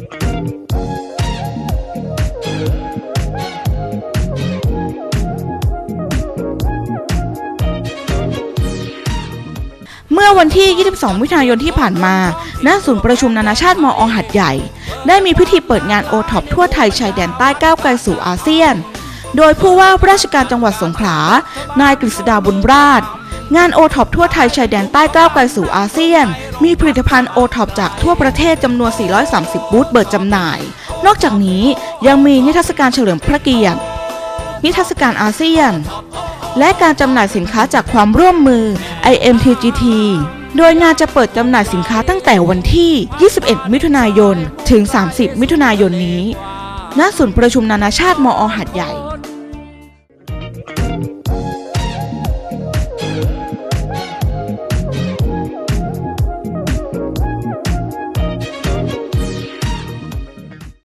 เมื่อวันที่ 22 มิถุนายนที่ผ่านมา ณ ศูนย์ประชุมนานาชาติมออหัดใหญ่ ได้มีพิธีเปิดงานโอท็อปทั่วไทยชายแดนใต้ก้าวไกลสู่อาเซียน โดยผู้ว่าราชการจังหวัดสงขลา นายกฤษดาบุญราช งานโอท็อปทั่วไทยชายแดนใต้ก้าวไกลสู่อาเซียน มีผลิตภัณฑ์โอท็อปจากทั่วประเทศจำนวน 430 บูธเปิดจำหน่าย นอกจากนี้ยังมีนิทรรศการเฉลิมพระเกียรติ นิทรรศการอาเซียน และการจำหน่ายสินค้าจากความร่วมมือ IMTGT โดยงานจะเปิดจำหน่ายสินค้าตั้งแต่วันที่ 21 มิถุนายน ถึง 30 มิถุนายนนี้ ณ ศูนย์ประชุมนานาชาติมอหัดใหญ่ Thank you.